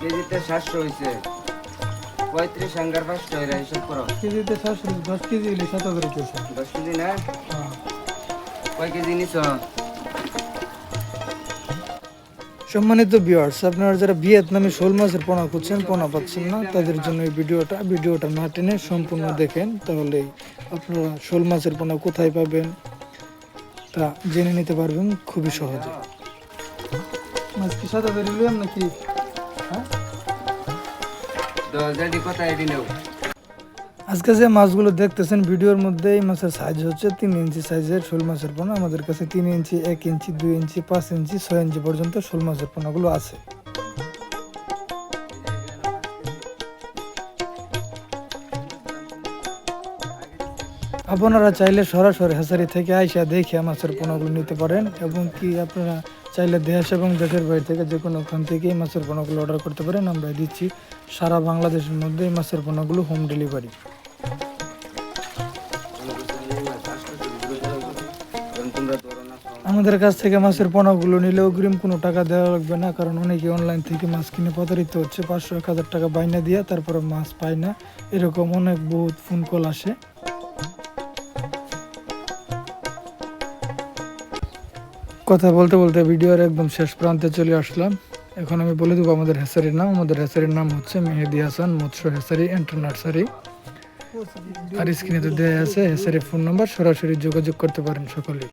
কেজিতে সাতশো হয়েছে পঁয়ত্রিশ আঙ্গার পাঁচশো এরা হিসাব করো। কেজিতে সাতশো দশ কেজি দশ না? হ্যাঁ। কয় কেজি নিছ? সম্মানিত ভিউয়ার্স আপনারা যারা ভিয়েতনামি শোল মাছের পোনা খুঁজছেন পোনা পাচ্ছেন না তাদের জন্য এই ভিডিওটা ভিডিওটা না টেনে সম্পূর্ণ দেখেন তাহলে আপনারা শোল মাছের পোনা কোথায় পাবেন তা জেনে নিতে পারবেন খুবই সহজে। মাছ কি সাদা বেরিয়ে নাকি? আজকে যে মাছগুলো দেখতেছেন, ভিডিওর মধ্যে এই মাছের সাইজ হচ্ছে তিন ইঞ্চি সাইজের শোল মাছের পোনা। আমাদের কাছে তিন ইঞ্চি, এক ইঞ্চি, দুই ইঞ্চি, পাঁচ ইঞ্চি, ছয় ইঞ্চি পর্যন্ত শোল মাছের পোনাগুলো আছে। আপনারা চাইলে সরাসরি হাসারি থেকে আইসা দেখে মাছের পোনাগুলো নিতে পারেন। এবং কি আপনারা চাইলে দেশ এবং দেশের বাইরে থেকে যে কোনো ওখান থেকেই মাছের পোনাগুলো অর্ডার করতে পারেন। আমরা দিচ্ছি সারা বাংলাদেশের মধ্যে এই মাছের পোনাগুলো হোম ডেলিভারি আমাদের কাছ থেকে মাছের পোনাগুলো নিলে অগ্রিম কোনো টাকা দেওয়া লাগবে না, কারণ অনেকে অনলাইন থেকে মাছ কিনে প্রতারিত হচ্ছে। পাঁচশো এক হাজার টাকা বাইনা দিয়ে তারপরে মাছ পায় না। এরকম অনেক বহুত ফোন কল আসে। কথা বলতে বলতে ভিডিওর একদম শেষ প্রান্তে চলে আসলাম। এখন আমি বলে দেবো আমাদের হেসারির নাম। আমাদের হেসারির নাম হচ্ছে মেহেদি হাসান, মৎস্য হেসারি এন্টার নার্সারি আর স্ক্রিনে তো দেওয়া আছে হেসারির ফোন নাম্বার। সরাসরি যোগাযোগ করতে পারেন সকলে